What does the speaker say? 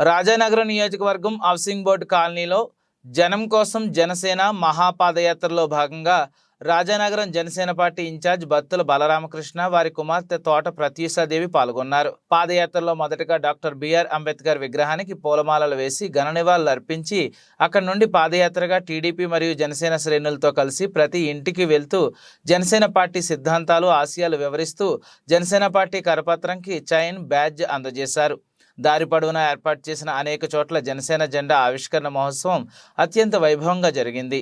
రాజానగరం నియోజకవర్గం housing board కాలనీలో జనం కోసం జనసేన మహాపాదయాత్రలో భాగంగా రాజానగరం జనసేన పార్టీ ఇన్ఛార్జ్ బత్తుల బలరామకృష్ణ వారి కుమార్తె తోట ప్రత్యూషాదేవి పాల్గొన్నారు. పాదయాత్రలో మొదటగా డాక్టర్ బిఆర్ అంబేద్కర్ విగ్రహానికి పూలమాలలు వేసి ఘన నివాళులు అర్పించి అక్కడి నుండి పాదయాత్రగా టీడీపీ మరియు జనసేన శ్రేణులతో కలిసి ప్రతి ఇంటికి వెళ్తూ జనసేన పార్టీ సిద్ధాంతాలు ఆశయాలు వివరిస్తూ జనసేన పార్టీ కరపత్రంకి చైన్ బ్యాడ్జ్ అందజేశారు. దారి పొడవునా ఏర్పాటు చేసిన అనేక చోట్ల జనసేన జెండా ఆవిష్కరణ మహోత్సవం అత్యంత వైభవంగా జరిగింది.